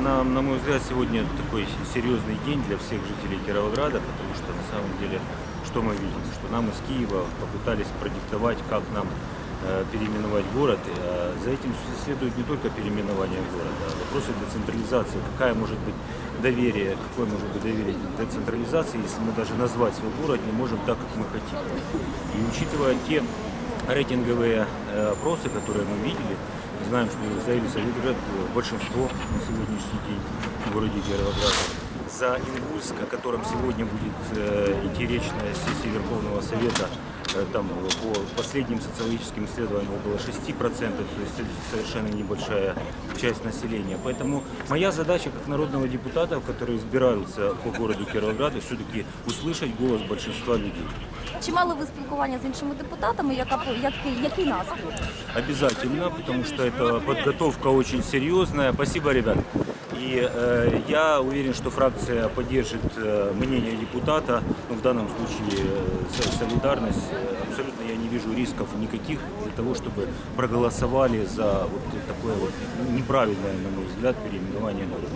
на, на мой взгляд, сегодня такой серьезный день для всех жителей Кировограда, потому что на самом деле, что мы видим, что нам из Киева попытались продиктовать, как нам э, переименовать город. И, э, за этим следует не только переименование города, а вопросы децентрализации. Какая может быть доверие, какое может быть доверие децентрализации, если мы даже назвать свой город не можем так, как мы хотим. И учитывая те рейтинговые э, опросы, которые мы видели, знаем, что заявили Совет большинство на сегодняшний день в городе Кировоград. За Ингульск, о котором сегодня будет э, идти речь на сессии Верховного Совета, э, там по последним социологическим исследованиям около 6%, то есть это совершенно небольшая часть населения. Поэтому моя задача как народного депутата, которые избираются по городу Кировограду, все-таки услышать голос большинства людей. Чи мали ви спілкування з іншими депутатами? Яка який, який настрій? Обязательно, потому что это подготовка очень серьезная. Спасибо, ребят. И э, я уверен, что фракция поддержит э, мнение депутата, ну, в данном случае э, со- солидарность. Э, Абсолютно я не вижу рисков никаких для того, чтобы проголосовали за вот такое вот неправильное, на мой взгляд, переименование города.